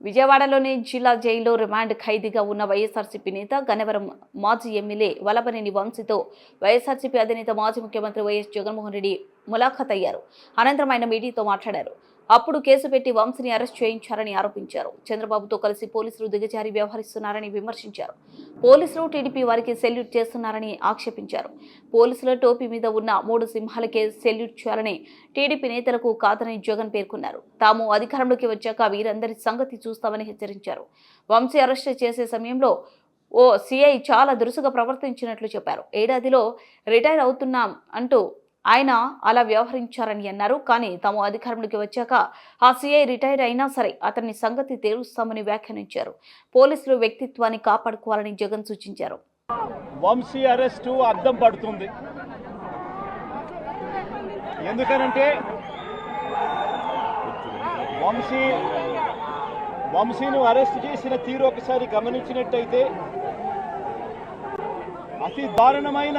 విజయవాడలోని జిల్లా జైల్లో రిమాండ్ ఖైదీగా ఉన్న వైఎస్ఆర్సీపీ నేత గన్నవరం మాజీ ఎమ్మెల్యే వలపనేని వంశీతో వైఎస్ఆర్సీపీ అధినేత మాజీ ముఖ్యమంత్రి వైఎస్ జగన్మోహన్ రెడ్డి ములాఖత్ అయ్యారు అనంతరం ఆయన మీడియాతో మాట్లాడారు. అప్పుడు కేసు పెట్టి వంశీని అరెస్ట్ చేయించారని ఆరోపించారు. చంద్రబాబుతో కలిసి పోలీసులు దిగజారి వ్యవహరిస్తున్నారని విమర్శించారు. పోలీసులు టీడీపీ వారికి సెల్యూట్ చేస్తున్నారని ఆక్షేపించారు. పోలీసుల టోపీ మీద ఉన్న మూడు సింహాలకే సెల్యూట్ చేయాలని టీడీపీ నేతలకు కాదని జగన్ పేర్కొన్నారు. తాము అధికారంలోకి వచ్చాక వీరందరి సంగతి చూస్తామని హెచ్చరించారు. వంశీ అరెస్ట్ చేసే సమయంలో ఓ సిఐ చాలా దురుసుగా ప్రవర్తించినట్లు చెప్పారు. ఏడాదిలో రిటైర్ అవుతున్నాం అంటూ ఆయన అలా వ్యవహరించారని అన్నారు. కానీ తాము అధికారంలోకి వచ్చాక ఆ సీఐ రిటైర్ అయినా సరే అతని సంగతి తేలుస్తామని వ్యాఖ్యానించారు. పోలీసులు వ్యక్తిత్వాన్ని కాపాడుకోవాలని జగన్ సూచించారు. వంశీ అరెస్టు అర్థం పడుతుంది. ఎందుకనంటే వంశీ వంశీను అరెస్ట్ చేసిన తీరు ఒకసారి గమనించినట్టయితే అతి దారుణమైన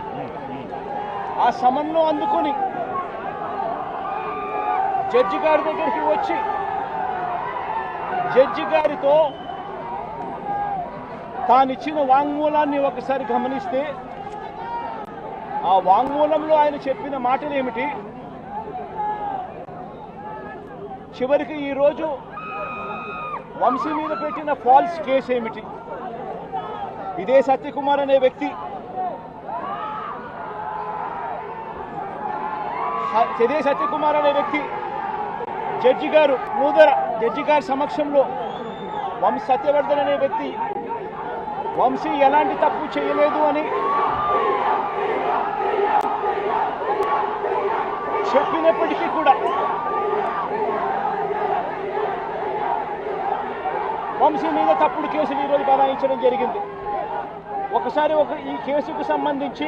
ఆ సమన్ను అందుకొని జడ్జి గారి దగ్గరికి వచ్చి జడ్జి గారితో తానిచ్చిన వాంగ్మూలాన్ని ఒకసారి గమనిస్తే ఆ వాంగ్మూలంలో ఆయన చెప్పిన మాటలు ఏమిటి? చివరికి ఈరోజు వంశీ మీద పెట్టిన ఫాల్స్ కేసు ఏమిటి? ఇదే సత్యకుమార్ అనే వ్యక్తి స- సత్యకుమార్ అనే వ్యక్తి జడ్జి గారు నూతన జడ్జి గారి సమక్షంలో వంశ సత్యవర్ధన్ అనే వ్యక్తి వంశీ ఎలాంటి తప్పు చేయలేదు అని చెప్పినప్పటికీ కూడా వంశీ మీద తప్పుడు కేసులు ఈరోజు బనాయించడం జరిగింది. ఒకసారి ఒక ఈ కేసుకు సంబంధించి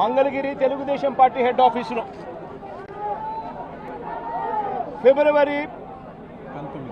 మంగళగిరి తెలుగుదేశం పార్టీ హెడ్ ఆఫీసులో. ఫిబ్రవరి పంతొమ్మిది.